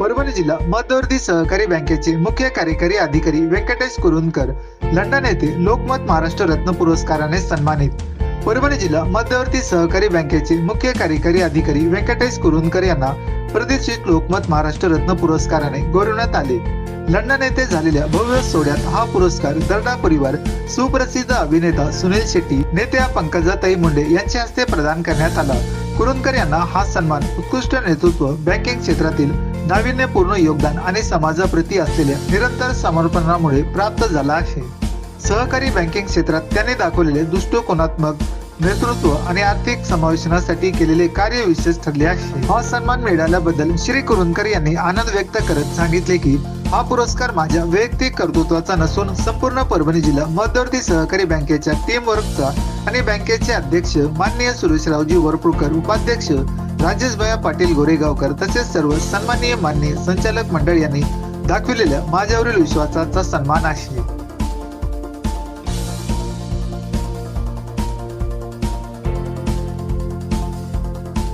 परभणी जिल्हा मध्यवर्ती सहकारी बँकेचे मुख्य कार्यकारी अधिकारी व्यंकटेश कुरुंदकर लंडन येथे लोकमत महाराष्ट्र रत्न पुरस्काराने सन्मानित. परभणी जिल्हा मध्यवर्ती सहकारी बँकेचे मुख्य कार्यकारी अधिकारी व्यंकटेश कुरुंदकर यांना प्रतिष्ठित लोकमत महाराष्ट्र रत्न पुरस्काराने गौरवण्यात आले. लंडन येथे झालेल्या भव्य सोहळ्यात हा पुरस्कार दर्डा परिवार सुप्रसिद्ध अभिनेता सुनील शेट्टी नेत्या पंकजाताई मुंडे यांच्या हस्ते प्रदान करण्यात आला. कुरुंदकर यांना हा सन्मान उत्कृष्ट नेतृत्व बँकिंग क्षेत्रातील नाविन्यपूर्ण योगदान आणि समाजाप्रती असलेल्या निरंतर समर्पणामुळे प्राप्त झाला आहे. सहकारी बँकिंग क्षेत्रात त्यांनी दाखवलेले दृष्टिकोनात्मक नेतृत्व आणि आर्थिक समावेशनासाठी केलेले कार्य विशेष ठरले आहे. हा सन्मान मिळाल्याबद्दल श्री कुरुंदकर यांनी आनंद व्यक्त करत सांगितले की हा पुरस्कार माझ्या वैयक्तिक कर्तृत्वाचा नसून संपूर्ण परभणी जिल्हा मध्यवर्ती सहकारी बँकेच्या टीम वर्कचा आणि बँकेचे अध्यक्ष माननीय सुरेशरावजी वरपुडकर उपाध्यक्ष राजेशभया पाटील गोरेगावकर तसेच सर्व सन्माननीय मान्य संचालक मंडळ यांनी दाखविलेल्या माझ्यावरील विश्वासाचा सन्मान आहे.